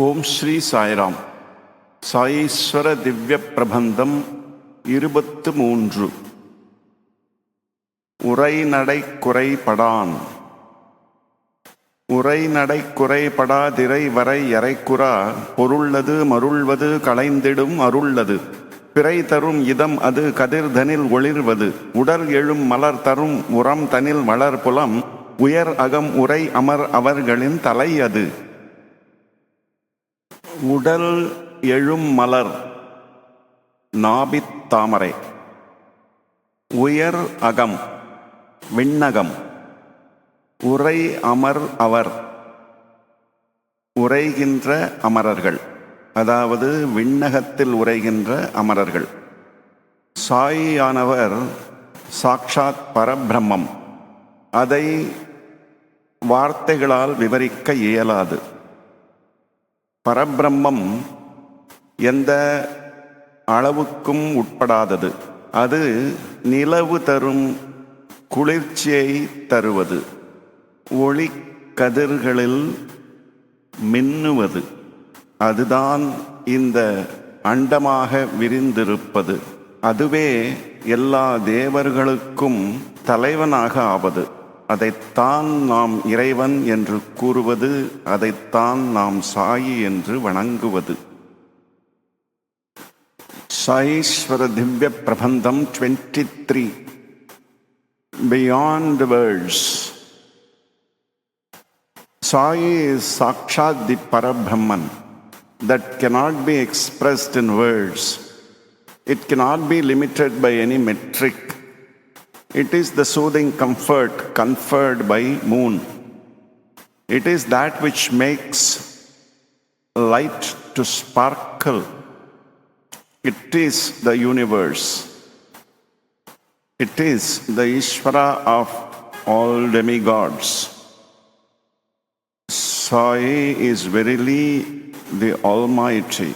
ஓம் ஸ்ரீ சாய்ராம். சாயீஸ்வர திவ்ய பிரபந்தம் இருபத்து மூன்று உரைநடை குறைபடான். உரைநடை குறைபடாதிரை வரை எறைக்குறா. பொருள்ளது மருள்வது களைந்திடும் அருள்ளது. பிறை தரும் இதம் அது கதிர்தனில் ஒளிர்வது. உடல் எழும் மலர் தரும் உரம் தனில் வளர்புலம். உயர் அகம் உரை அமர் அவர்களின் தலை அது. உடல் எழும் மலர் நாபித் தாமரை. உயர் அகம் விண்ணகம். உரை அமர் அவர் உரைகின்ற அமரர்கள். அதாவது விண்ணகத்தில் உரைகின்ற அமரர்கள். சாயியானவர் சாக்ஷாத் பரபிரம்மம். அதை வார்த்தைகளால் விவரிக்க இயலாது. பரபிரம்மம் எந்த அளவுக்கும் உட்படாதது. அது நிலவு தரும் குளிர்ச்சியை தருவது. ஒளி கதிர்களில் மின்னுவது. அதுதான் இந்த அண்டமாக விரிந்திருப்பது. அதுவே எல்லா தேவர்களுக்கும் தலைவனாக ஆவது. அதைத்தான் நாம் இறைவன் என்று கூறுவது அதைத்தான் நாம் சாயி என்று வணங்குவது. Saieswara Divya Prabandham twenty three. Beyond words Sai is sakshat the Parabrahman. That cannot be expressed in words. It cannot be limited by any metric It is the soothing comfort conferred by moon. It is that which makes light to sparkle. It is the universe. It is the Ishvara of all demigods. Sai is verily the Almighty.